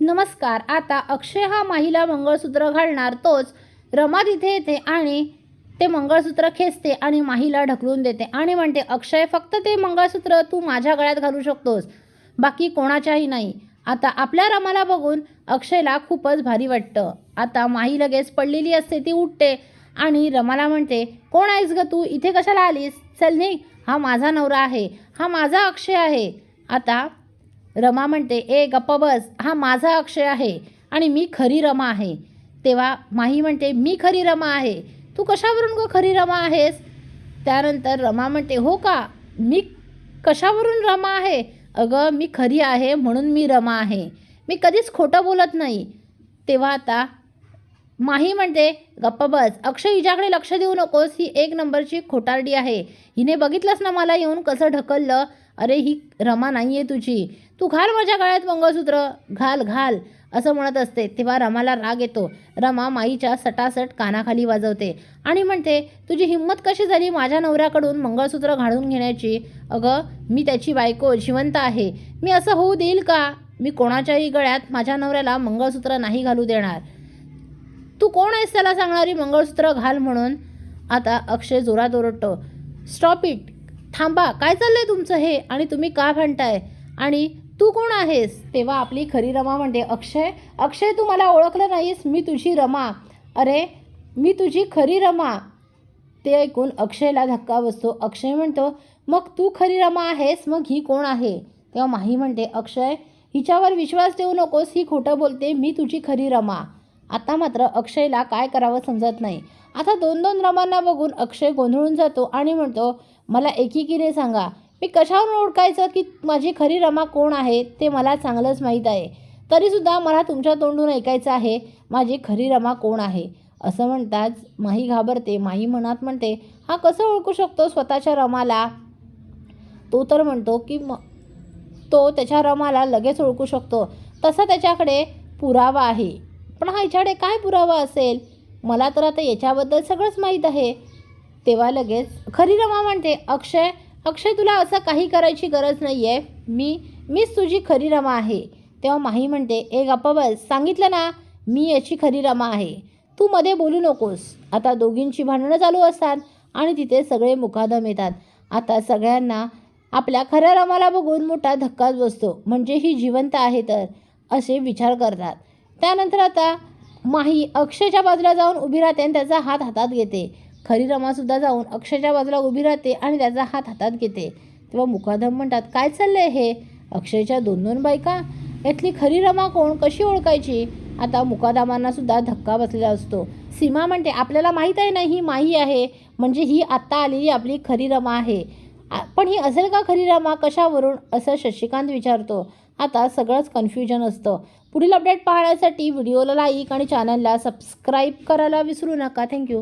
नमस्कार आता अक्षय हा माहीला मंगळसूत्र घालणार तोच रमा तिथे येते आणि ते मंगळसूत्र खेचते आणि माहीला ढकलून देते आणि म्हणते अक्षय फक्त ते मंगळसूत्र तू माझ्या गळ्यात घालू शकतोस बाकी कोणाच्याही नाही. आता आपल्या रमाला बघून अक्षयला खूपच भारी वाटतं. आता माही लगेच पडलेली असते ती उठते आणि रमाला म्हणते कोण आहेस ग तू? इथे कशाला आलीस? चल निघ. हा माझा नवरा आहे. हा माझा अक्षय आहे. आता रमा म्हणते ए गप्प बस. हा माझा अक्षय आहे आणि मी खरी रमा आहे. तेव्हा माही म्हणते मी खरी रमा आहे? तू कशावरून ग खरी रमा आहेस? त्यानंतर रमा म्हणते हो का? मी कशावरून रमा आहे? अगं मी खरी आहे म्हणून मी रमा आहे. मी कधीच खोटं बोलत नाही. तेव्हा आता माही म्हणते गप्पा बस. अक्षय हिच्याकडे लक्ष देऊ नकोस. ही एक नंबरची खोटारडी आहे. हिने बघितलंस ना मला येऊन कसं ढकललं? अरे ही रमा नाही आहे तुझी. तू घाल माझ्या गळ्यात मंगळसूत्र. घाल घाल. असं म्हणत असते. तेव्हा रमाला राग येतो. रमा माईच्या सटासट कानाखाली वाजवते आणि म्हणते तुझी हिंमत कशी झाली माझ्या नवऱ्याकडून मंगळसूत्र घालून घेण्याची? अगं मी त्याची बायको जिवंत आहे. मी असं होऊ देईल का? मी कोणाच्याही गळ्यात माझ्या नवऱ्याला मंगळसूत्र नाही घालू देणार. तू कोण आहेस त्याला सांगणारी मंगळसूत्र घाल म्हणून? आता अक्षय जोरात ओरडतो. स्टॉप इट थांबा. काय चाललंय तुमचं हे? आणि तुम्ही का भांडताय? आणि तू कोण आहेस? तेव्हा आपली खरी रमा म्हणते अक्षय. अक्षय तू मला ओळखलं नाहीस. मी तुझी रमा. अरे मी तुझी खरी रमा. ते ऐकून अक्षयला धक्का बसतो. अक्षय म्हणतो मग तू खरी रमा आहेस? मग ही कोण आहे? तेव्हा माही म्हणते अक्षय हिच्यावर विश्वास ठेवू नकोस. ही खोटं बोलते. मी तुझी खरी रमा. आता मात्र अक्षयला काय करावं समजत नाही. आता दोन दोन रमांना बघून अक्षय गोंधळून जातो आणि म्हणतो मला एकीकीने सांगा मी कशावरून ओळखायचं की माझी खरी रमा कोण आहे ते मला चांगलंच माहीत आहे. तरीसुद्धा मला तुमच्या तोंडून ऐकायचं आहे माझी खरी रमा कोण आहे? असं म्हणताच माही घाबरते. माही मनात म्हणते हा कसं ओळखू शकतो स्वतःच्या रमाला? तो तर म्हणतो की म तो त्याच्या रमाला लगेच ओळखू शकतो. तसा त्याच्याकडे पुरावा आहे. पण हा याच्याकडे काय पुरावा असेल? मला तर आता याच्याबद्दल सगळंच माहीत आहे. तेव्हा लगेच खरी रमा म्हणते अक्षय अक्षय तुला असं काही करायची गरज नाही आहे मी मीच तुझी खरी रमा आहे. तेव्हा माही म्हणते ए गप्पा बस. सांगितलं ना मी याची खरी रमा आहे. तू मध्ये बोलू नकोस. आता दोघींची भांडणं चालू असतात आणि तिथे सगळे मुकादम येतात. आता सगळ्यांना आपल्या खऱ्या रमाला बघून मोठा धक्काच बसतो. म्हणजे ही जिवंत आहे तर असे विचार करतात. त्यानंतर आता माही अक्षयच्या बाजूला जाऊन उभी राहते आणि त्याचा हात हातात घेते. खरी रमासुद्धा जाऊन अक्षयच्या बाजूला उभी राहते आणि त्याचा हात हातात घेते. तेव्हा मुकादम म्हणतात काय चाललंय हे? अक्षयच्या दोन दोन बायका? यातली खरी रमा कोण? कशी ओळखायची? आता मुकादामांना सुद्धा धक्का बसलेला असतो. सीमा म्हणते आपल्याला माहीत आहे ना ही माही आहे. म्हणजे ही आत्ता आलेली आपली खरी रमा आहे. आ- पण ही असेल का खरी रमा? कशावरून? असं शशिकांत विचारतो. आता सगळंच कन्फ्युजन असतं. पुढील अपडेट पाहण्यासाठी व्हिडिओला लाईक आणि चॅनलला सबस्क्राईब करायला विसरू नका. थँक्यू